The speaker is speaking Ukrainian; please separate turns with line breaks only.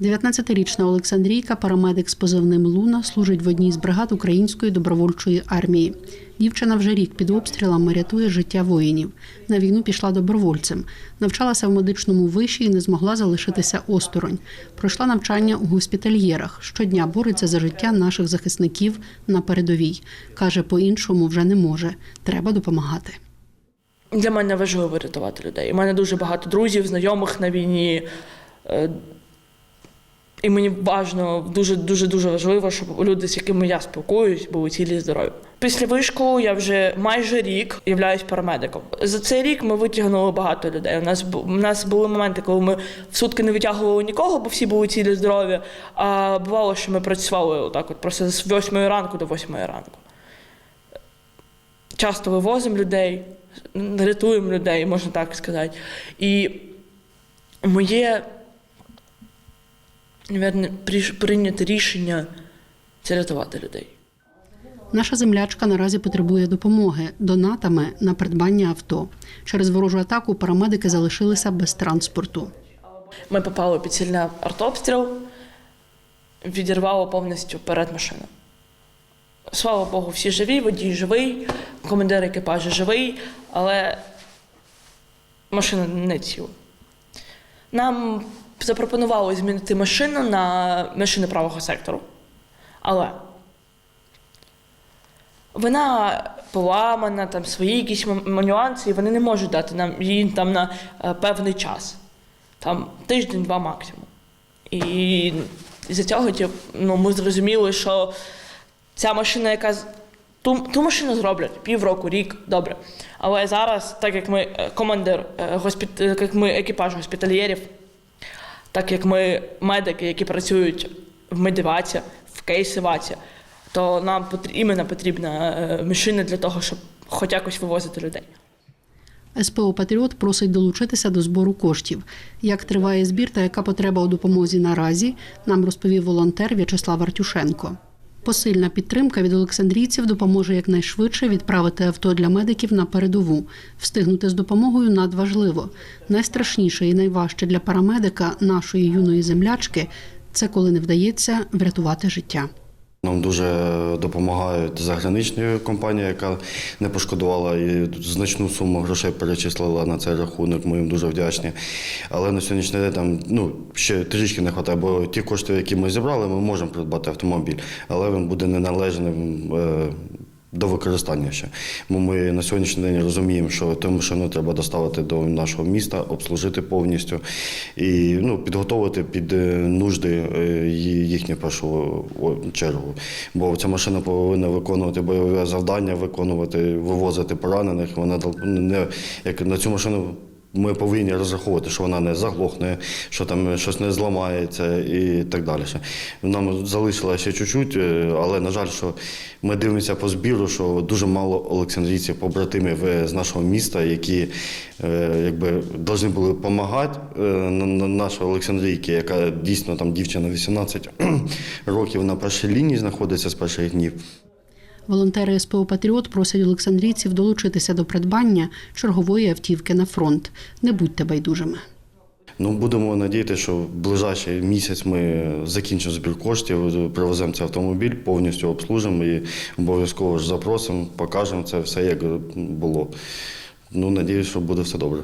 19-річна Олександрійка, парамедик з позивним Луна, служить в одній з бригад Української добровольчої армії. Дівчина вже рік під обстрілами рятує життя воїнів. На війну пішла добровольцем, навчалася в медичному виші і не змогла залишитися осторонь. Пройшла навчання у госпітальєрах. Щодня бореться за життя наших захисників на передовій. каже, по-іншому вже не може. Треба допомагати.
Для мене важливо рятувати людей. У мене дуже багато друзів, знайомих на війні. І мені важливо, дуже дуже дуже важливо, щоб люди, з якими я спілкуюсь, були цілі здорові. Після вишку я вже майже рік являюсь парамедиком. За цей рік ми витягнули багато людей. У нас у нас були моменти, коли ми в сутки не витягували нікого, бо всі були цілі здорові. А бувало, що ми працювали отак, от просто з 8 ранку до 8 ранку. Часто вивозимо людей, рятуємо людей, можна так сказати. І моє мабуть, прийняте рішення це рятувати людей.
Наша землячка наразі потребує допомоги донатами на придбання авто. Через ворожу атаку парамедики залишилися без транспорту.
Ми попали під сильний артобстріл, відірвало повністю перед машину. Слава Богу, всі живі, водій живий, командир екіпажу живий, але машина не ціла. Нам запропонували змінити машину на машини правого сектору. Але вона поламана, там свої якісь нюанси, і вони не можуть дати нам її там на е, певний час. Там тиждень-два максимум. І з-за цього ну, ми зрозуміли, що ця машина, яка ту, ту машину зроблять півроку, рік, добре. Але зараз, так як ми е, командир, е, госпіт, як ми екіпаж госпітальєрів, так як ми медики, які працюють в медиваці, в кейсиваці, то нам іменно потрібна е, машина для того, щоб хоч якось вивозити людей.
СПО Патріот просить долучитися до збору коштів. Як триває збір та яка потреба у допомозі наразі, нам розповів волонтер В'ячеслав Артюшенко. Посильна підтримка від олександрійців допоможе якнайшвидше відправити авто для медиків на передову. Встигнути з допомогою надважливо. Найстрашніше і найважче для парамедика нашої юної землячки це коли не вдається врятувати життя.
Нам дуже допомагають загранична компанії, яка не пошкодувала і значну суму грошей перечислила на цей рахунок. Ми їм дуже вдячні. Але на сьогоднішній день там ну ще трішки не вистачає, бо ті кошти, які ми зібрали, ми можемо придбати автомобіль, але він буде неналежним. До використання ще. Бо ми на сьогоднішній день розуміємо, що ту машину треба доставити до нашого міста, обслужити повністю і ну, підготовити під е, нужди е, їхню першу чергу. Бо ця машина повинна виконувати бойове завдання, виконувати, вивозити поранених. Вона дол- не як на цю машину. Ми повинні розраховувати, що вона не заглохне, що там щось не зламається і так далі. Нам залишилося чуть-чуть, е, але на жаль, що ми дивимося по збіру, що дуже мало олександрійців, побратимів е, з нашого міста, які е, якби повинні були допомагати на- на нашій Олександрійці, яка дійсно там дівчина 18 років на першій лінії знаходиться з перших днів.
Волонтери СПО Патріот просять олександрійців долучитися до придбання чергової автівки на фронт. Не будьте байдужими.
Ну, будемо надіятися, що в ближайший місяць ми закінчимо збір коштів, привеземо цей автомобіль, повністю обслужимо і обов'язково ж запросимо, покажемо це все, як було. Ну, надіюсь, що буде все добре.